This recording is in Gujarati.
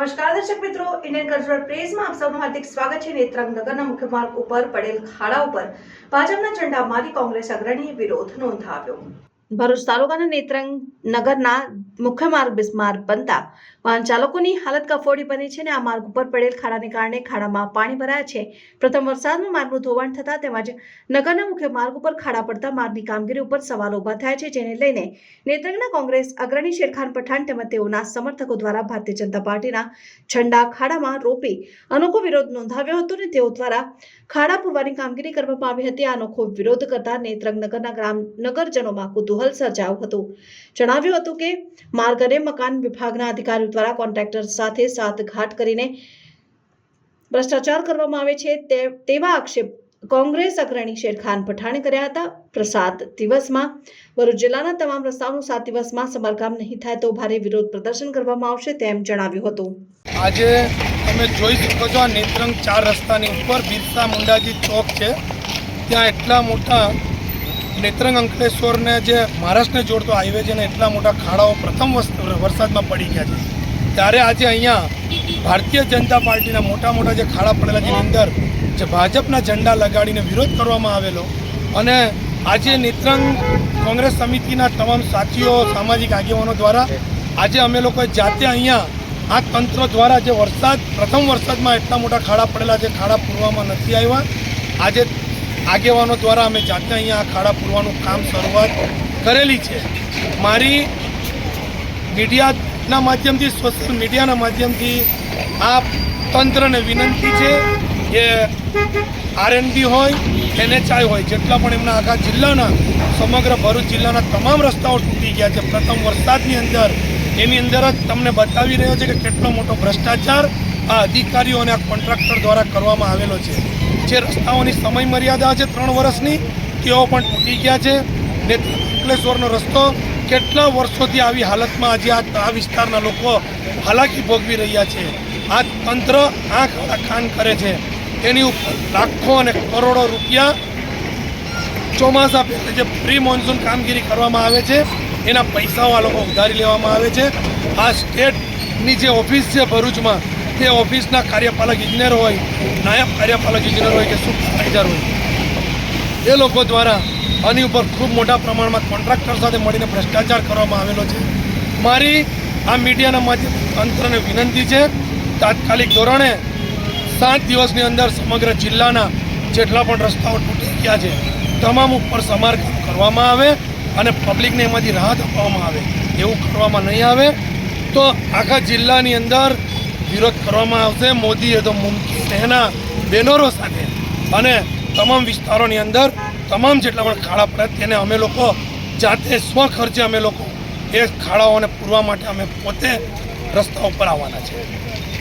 નમસ્કાર દર્શક મિત્રો ઇન્ડિયન કલ્ચરલ પ્રેસમાં આપ સૌનું હાર્દિક સ્વાગત છે નેત્રંગ નગરના મુખ્ય માર્ગ ઉપર પડેલ ખાડા ઉપર ભાજપના ઝંડા મારી કોંગ્રેસ અગ્રણીએ વિરોધ નોંધાવ્યો. ભરૂચ તાલુકાના નેત્રંગ નગરના મુખ્ય માર્ગ બિસ્માર્ગ બનતા વાહન ચાલકોની હાલત કફોડી બની છે અને આ માર્ગ ઉપર પડેલ ખાડાને કારણે ખાડામાં પાણી ભરાયા છે. પ્રથમ વરસાદમાં માર્ગનું ધોવાણ થતા તેમજ નગરના મુખ્ય માર્ગ ઉપર ખાડા પડતા માર્ગની કામગીરી ઉપર સવાલ ઊભા થયા છે, જેને લઈને નેત્રંગના કોંગ્રેસ અગ્રણી શેરખાન પઠાણ તેમજ તેઓના સમર્થકો દ્વારા ભારતીય જનતા પાર્ટીના ઝંડા ખાડામાં રોપી અનોખો વિરોધ નોંધાવ્યો હતો અને તેઓ દ્વારા ખાડા પૂરવાની કામગીરી કરવામાં આવી હતી. આ અનોખો વિરોધ કરતા નેત્રંગ નગરના ગ્રામ, નગરજનોમાં કુતૂહલ સર્જાયું હતું. જણાવ્યું હતું કે, માર્ગ અને મકાન વિભાગના અધિકારીઓ દ્વારા કોન્ટ્રાક્ટર સાથે સાતઘાટ કરીને ભ્રષ્ટાચાર કરવામાં આવે છે તેવા આક્ષેપ કોંગ્રેસ અગ્રણી શેરખાન પઠાણે કર્યા હતા. પ્રસાદ દિવસમાં ભરૂચ જિલ્લાના તમામ રસ્તાઓનું સાત દિવસમાં સમારકામ નહીં થાય તો ભારે વિરોધ પ્રદર્શન કરવામાં આવશે તેમ જણાવ્યું હતું. આજે તમે જોઈ શકો છો આ નેત્રંગ ચાર રસ્તાની ઉપર બિરસા મુંડાજી ચોક છે. ત્યાં એટલા મોટા નેત્રંગ અંકલેશ્વરને જે મહારાષ્ટ્રને જોડતો હાઈવે છે ને, એટલા મોટા ખાડાઓ પ્રથમ વરસાદમાં પડી ગયા છે. ત્યારે આજે અહીંયા ભારતીય જનતા પાર્ટીના મોટા મોટા જે ખાડા પડેલા જેની અંદર જે ભાજપના ઝંડા લગાડીને વિરોધ કરવામાં આવેલો અને આજે નેત્રંગ કોંગ્રેસ સમિતિના તમામ સાથીઓ સામાજિક આગેવાનો દ્વારા આજે અમે લોકોએ જાતે અહીંયા આ તંત્ર દ્વારા જે વરસાદ, પ્રથમ વરસાદમાં એટલા મોટા ખાડા પડેલા છે, ખાડા પૂરવામાં નથી આવ્યા. આજે આગેવાનો દ્વારા અમે જાતે અહીંયા ખાડા પૂરવાનું કામ શરૂઆત કરેલી છે. મારી મીડિયાના માધ્યમથી, સોશિયલ મીડિયાના માધ્યમથી આ તંત્રને વિનંતી છે કે આરએનબી હોય એનએચઆઈ હોય, જેટલા પણ એમના આખા જિલ્લાના, સમગ્ર ભરૂચ જિલ્લાના તમામ રસ્તાઓ તૂટી ગયા છે. પ્રથમ વરસાદની અંદર, એની અંદર જ તમને બતાવી રહ્યો છે કે કેટલો મોટો ભ્રષ્ટાચાર આ અધિકારીઓ અને આ કોન્ટ્રાક્ટર દ્વારા કરવામાં આવેલો છે. જે રસ્તાઓની સમય મર્યાદા છે ત્રણ વર્ષની, તેઓ પણ તૂટી ગયા છે. ને અંકલેશ્વરનો રસ્તો કેટલા વર્ષોથી આવી હાલતમાં આજે આ વિસ્તારના લોકો હાલાકી ભોગવી રહ્યા છે. આ તંત્ર આંખ ખાન કરે છે. એની ઉપર લાખો અને કરોડો રૂપિયા ચોમાસા જે પ્રી મોન્સૂન કામગીરી કરવામાં આવે છે, એના પૈસાઓ આ લોકો ઉધારી લેવામાં આવે છે. આ સ્ટેટની જે ઓફિસ છે ભરૂચમાં તે ઓફિસના કાર્યપાલક ઇજનેર હોય, નાયબ કાર્યપાલક ઇજનેર હોય કે સુપરવાઇઝર હોય, એ લોકો દ્વારા આની ઉપર ખૂબ મોટા પ્રમાણમાં કોન્ટ્રાક્ટર સાથે મળીને ભ્રષ્ટાચાર કરવામાં આવેલો છે. મારી આ મીડિયાના માધ્યમ તંત્રને વિનંતી છે, તાત્કાલિક ધોરણે સાત દિવસની અંદર સમગ્ર જિલ્લાના જેટલા પણ રસ્તાઓ તૂટી ગયા છે, તમામ ઉપર સમારકામ કરવામાં આવે અને પબ્લિકને એમાંથી રાહત આપવામાં આવે, એવું કરવામાં નહીં આવે. તો આખા જિલ્લાની અંદર વિરોધ કરવામાં આવશે. મોદીએ તો મુમકિન એના બેનરો સાથે અને તમામ વિસ્તારોની અંદર તમામ જેટલા પણ ખાડા પડે તેને અમે લોકો જાતે સ્વખર્ચે અમે લોકો એ ખાડાઓને પૂરવા માટે અમે પોતે રસ્તા ઉપર આવવાના છે.